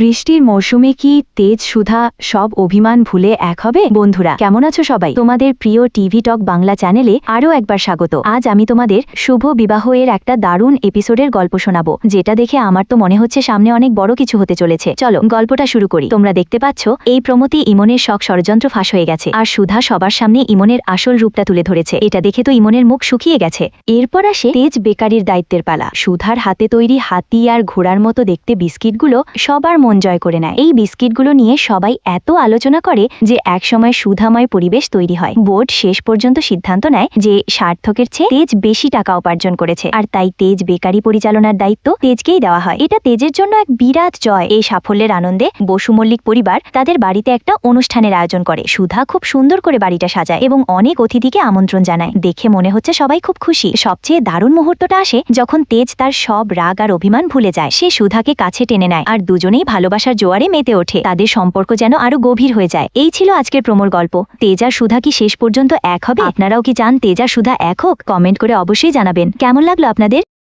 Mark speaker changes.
Speaker 1: বৃষ্টির মৌসুমে কি তেজ, সুধা সব অভিমান ভুলে এক হবে? বন্ধুরা, কেমন আছো সবাই? তোমাদের প্রিয় টিভি টক বাংলা চ্যানেলে আরও একবার স্বাগত। আজ আমি তোমাদের শুভ বিবাহ এর একটা দারুণ এপিসোডের গল্প শোনাবো, যেটা দেখে আমার তো মনে হচ্ছে সামনে অনেক বড় কিছু হতে চলেছে। চলো, গল্পটা শুরু করি। তোমরা দেখতে পাচ্ছ, এই প্রমতি ইমনের শখ ষড়যন্ত্র ফাঁস হয়ে গেছে, আর সুধা সবার সামনে ইমনের আসল রূপটা তুলে ধরেছে। এটা দেখে তো ইমনের মুখ শুকিয়ে গেছে। এরপর আসে তেজ বেকারির দায়িত্বের পালা। সুধার হাতে তৈরি হাতি আর ঘোড়ার মতো দেখতে বিস্কিটগুলো সবার মন জয় করে নেয়। এই বিস্কিটগুলো নিয়ে সবাই এত আলোচনা করে যে একসময় সুধাময় পরিবেশ তৈরি হয়। বোর্ড শেষ পর্যন্ত সিদ্ধান্ত নেয় যে সার্থকের চেয়ে তেজ বেশি টাকা উপার্জন করেছে। আর তাই তেজ বেকারি পরিচালনার দায়িত্ব তেজকেই দেওয়া হয়। এটা তেজের জন্য এক বিরাট জয়। এই সাফল্যের আনন্দে বসু মল্লিক পরিবার তাদের বাড়িতে একটা অনুষ্ঠানের আয়োজন করে। সুধা খুব সুন্দর করে বাড়িটা সাজায় এবং অনেক অতিথিকে আমন্ত্রণ জানায়। দেখে মনে হচ্ছে সবাই খুব খুশি। সবচেয়ে দারুণ মুহূর্তটা আসে যখন তেজ তার সব রাগ আর অভিমান ভুলে যায়। সে সুধাকে কাছে টেনে নেয় আর দুজনেই ভালোবাসার জোয়ারে মেতে ওঠে। তাদের সম্পর্ক যেন আরও গভীর হয়ে যায়। এই ছিল আজকের প্রমোর গল্প। তেজা সুধা কি শেষ পর্যন্ত এক হবে? আপনারাও কি চান তেজা সুধা এক হোক? কমেন্ট করে অবশ্যই জানাবেন। কেমন লাগল আপনাদের?